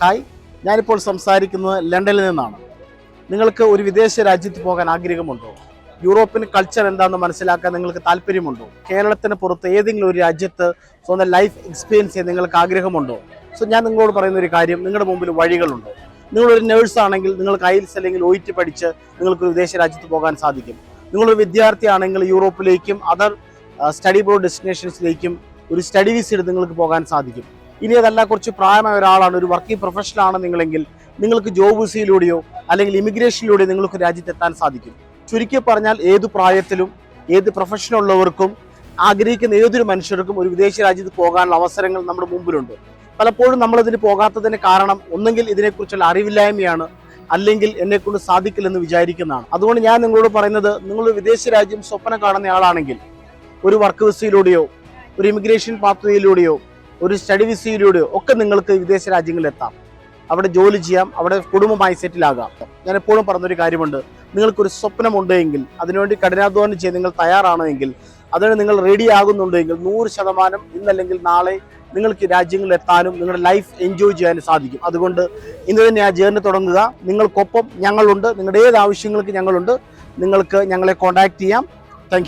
Hi. ഞാനിപ്പോൾ സംസാരിക്കുന്നത് ലണ്ടനിൽ നിന്നാണ്. നിങ്ങൾക്ക് ഒരു വിദേശ രാജ്യത്ത് പോകാൻ ആഗ്രഹമുണ്ടോ? യൂറോപ്യൻ കൾച്ചർ എന്താണെന്ന് മനസ്സിലാക്കാൻ നിങ്ങൾക്ക് താല്പര്യമുണ്ടോ? കേരളത്തിന് പുറത്ത് ഏതെങ്കിലും ഒരു രാജ്യത്ത് സ്വന്തം ലൈഫ് എക്സ്പീരിയൻസ് ചെയ്യാൻ നിങ്ങൾക്ക് ആഗ്രഹമുണ്ടോ? സോ ഞാൻ നിങ്ങളോട് പറയുന്ന ഒരു കാര്യം നിങ്ങളുടെ മുമ്പിൽ വഴികളുണ്ട്. നിങ്ങളൊരു നേഴ്സാണെങ്കിൽ നിങ്ങൾക്ക് ഐൽസ് അല്ലെങ്കിൽ ഒയിറ്റ് പഠിച്ച് നിങ്ങൾക്ക് വിദേശ രാജ്യത്ത് പോകാൻ സാധിക്കും. നിങ്ങളൊരു വിദ്യാർത്ഥിയാണെങ്കിൽ യൂറോപ്പിലേക്കും അതർ സ്റ്റഡി ബോർഡ് ഡെസ്റ്റിനേഷൻസിലേക്കും ഒരു സ്റ്റഡി വിസ എടുത്ത് നിങ്ങൾക്ക് പോകാൻ സാധിക്കും. ഇനി അതല്ല കുറച്ച് പ്രായമായ ഒരാളാണ് ഒരു വർക്കിംഗ് പ്രൊഫഷണൽ ആണ് നിങ്ങളെങ്കിൽ നിങ്ങൾക്ക് ജോബ് വിസയിലൂടെയോ അല്ലെങ്കിൽ ഇമിഗ്രേഷനിലൂടെയോ നിങ്ങൾക്ക് രാജ്യത്തെത്താൻ സാധിക്കും. ചുരുക്കി പറഞ്ഞാൽ ഏത് പ്രായത്തിലും ഏത് പ്രൊഫഷനുള്ളവർക്കും ആഗ്രഹിക്കുന്ന ഏതൊരു മനുഷ്യർക്കും ഒരു വിദേശ രാജ്യത്ത് പോകാനുള്ള അവസരങ്ങൾ നമ്മുടെ മുമ്പിലുണ്ട്. പലപ്പോഴും നമ്മൾ ഇതിന് പോകാത്തതിന് കാരണം ഒന്നെങ്കിൽ ഇതിനെക്കുറിച്ചുള്ള അറിവില്ലായ്മയാണ് അല്ലെങ്കിൽ എന്നെ കൊണ്ട് സാധിക്കില്ലെന്ന് വിചാരിക്കുന്നതാണ്. അതുകൊണ്ട് ഞാൻ നിങ്ങളോട് പറയുന്നത് നിങ്ങൾ വിദേശ രാജ്യം സ്വപ്നം കാണുന്ന ആളാണെങ്കിൽ ഒരു വർക്ക് വിസയിലൂടെയോ ഒരു ഇമിഗ്രേഷൻ പാത്വയിലൂടെയോ ഒരു സ്റ്റഡി വിസയിലൂടെയോ ഒക്കെ നിങ്ങൾക്ക് വിദേശ രാജ്യങ്ങളിൽ എത്താം അവിടെ ജോലി ചെയ്യാം അവിടെ കുടുംബമായി സെറ്റിലാകാം ഞാൻ എപ്പോഴും പറഞ്ഞൊരു കാര്യമുണ്ട് നിങ്ങൾക്കൊരു സ്വപ്നമുണ്ടെങ്കിൽ അതിനുവേണ്ടി കഠിനാധ്വാനം ചെയ്യാൻ നിങ്ങൾ തയ്യാറാണെങ്കിൽ അതിന് നിങ്ങൾ റെഡി ആകുന്നുണ്ടെങ്കിൽ നൂറ് ശതമാനം ഇന്നല്ലെങ്കിൽ നാളെ നിങ്ങൾക്ക് രാജ്യങ്ങളിൽ എത്താനും നിങ്ങളുടെ ലൈഫ് എൻജോയ് ചെയ്യാനും സാധിക്കും. അതുകൊണ്ട് ഇന്ന് തന്നെ ആ ജേർണി തുടങ്ങുക. നിങ്ങൾക്കൊപ്പം ഞങ്ങളുണ്ട്. നിങ്ങളുടെ ഏത് ആവശ്യങ്ങൾക്ക് ഞങ്ങളുണ്ട്. നിങ്ങൾക്ക് ഞങ്ങളെ കോൺടാക്ട് ചെയ്യാം. താങ്ക്